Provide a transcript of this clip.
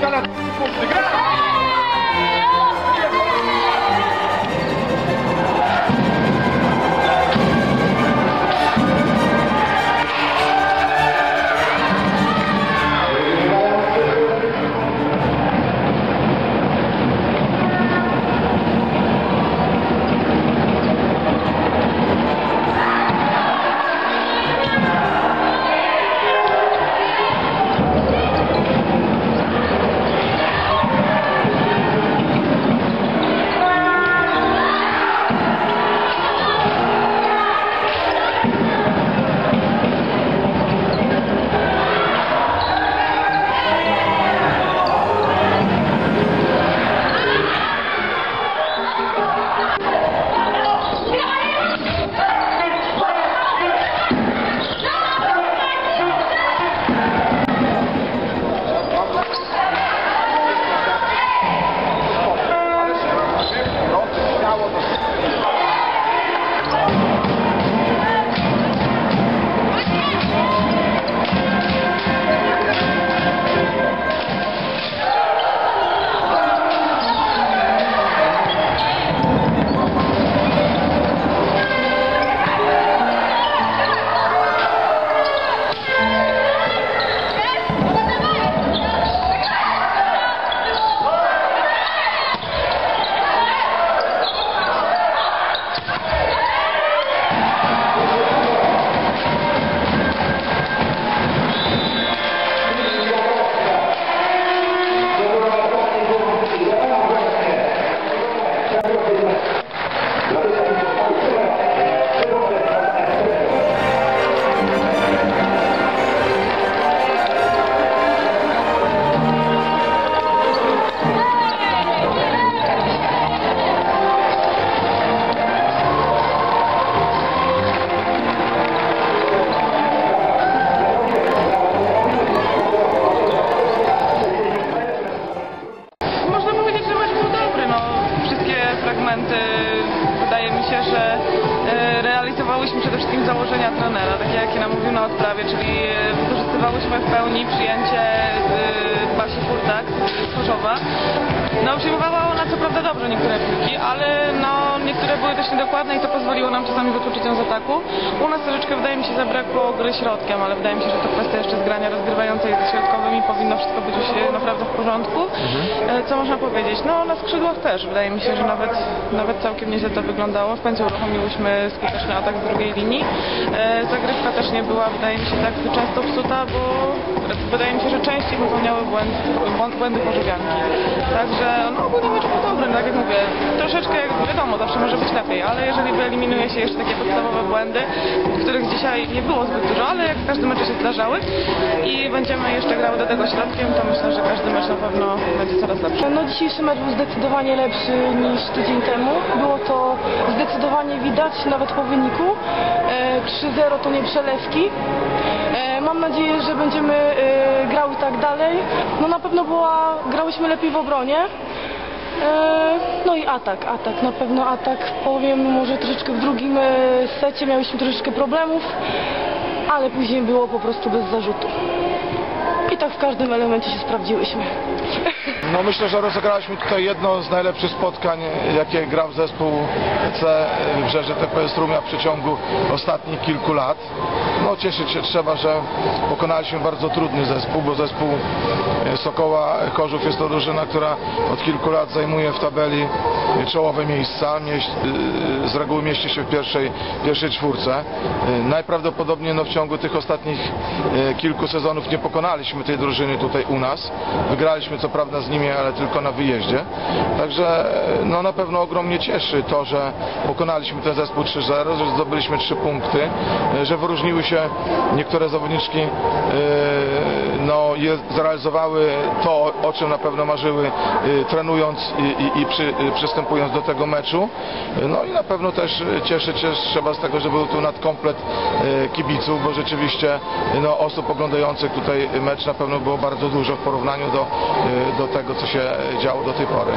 下来滚回 mówił na odprawie, czyli e, wykorzystywałyśmy w pełni przyjęcie e, Basi Furtak z Chorzowa. No ona co prawda dobrze niektóre piłki, ale no niektóre były dość niedokładne i to pozwoliło nam czasami wykluczyć ją z ataku. U nas troszeczkę wydaje mi się zabrakło gry środkiem, ale wydaje mi się, że to kwestia jeszcze zgrania rozgrywającej ze środkowymi powinno wszystko być już naprawdę w porządku. E, Co można powiedzieć? No na skrzydłach też wydaje mi się, że nawet, nawet całkiem nieźle to wyglądało. W końcu uruchomiłyśmy skuteczny atak z drugiej linii. E, Zagrywka też nie była, wydaje mi się, tak często psuta, bo wydaje mi się, że częściej popełniały błęd, błąd, błędy chorzowianki. Także no ogólnie mecz był dobry, tak jak mówię, troszeczkę jak wiadomo, zawsze może być lepiej, ale jeżeli wyeliminuje się jeszcze takie podstawowe błędy, których dzisiaj nie było zbyt dużo, ale jak w każdym meczu się zdarzały i będziemy jeszcze grały do tego środkiem, to myślę, że każdy mecz na pewno będzie coraz lepszy. No dzisiejszy mecz był zdecydowanie lepszy niż tydzień temu. Było to zdecydowanie widać nawet po wyniku. E, 3-0 to nie przelewki. E, mam nadzieję, że będziemy e, grały tak dalej. No na pewno była, grałyśmy lepiej w obronie. E, No i atak, atak, na pewno atak. Powiem, może troszeczkę w drugim e, secie miałyśmy troszeczkę problemów, ale później było po prostu bez zarzutu. I tak w każdym elemencie się sprawdziłyśmy. No myślę, że rozegraliśmy tutaj jedno z najlepszych spotkań, jakie grał zespół C w Brzeże TP Strumia w przeciągu ostatnich kilku lat. No cieszyć się trzeba, że pokonaliśmy bardzo trudny zespół, bo zespół e, Sokoła Chorzów jest to drużyna, która od kilku lat zajmuje w tabeli czołowe miejsca. E, z reguły mieści się w pierwszej, pierwszej czwórce. E, Najprawdopodobniej no, w ciągu tych ostatnich e, kilku sezonów nie pokonaliśmy tej drużyny tutaj u nas. Wygraliśmy co prawda z nimi, ale tylko na wyjeździe. Także no, na pewno ogromnie cieszy to, że pokonaliśmy ten zespół 3-0, że zdobyliśmy 3 punkty, że wyróżniły się niektóre zawodniczki, e, no, zrealizowały to, o czym na pewno marzyły, e, trenując i, i, i przy, e, przystępując do tego meczu. No i na pewno też e, cieszyć się trzeba z tego, że był tu nadkomplet kibiców, bo rzeczywiście no, osób oglądających tutaj mecz na pewno było bardzo dużo w porównaniu do, do tego, co się działo do tej pory.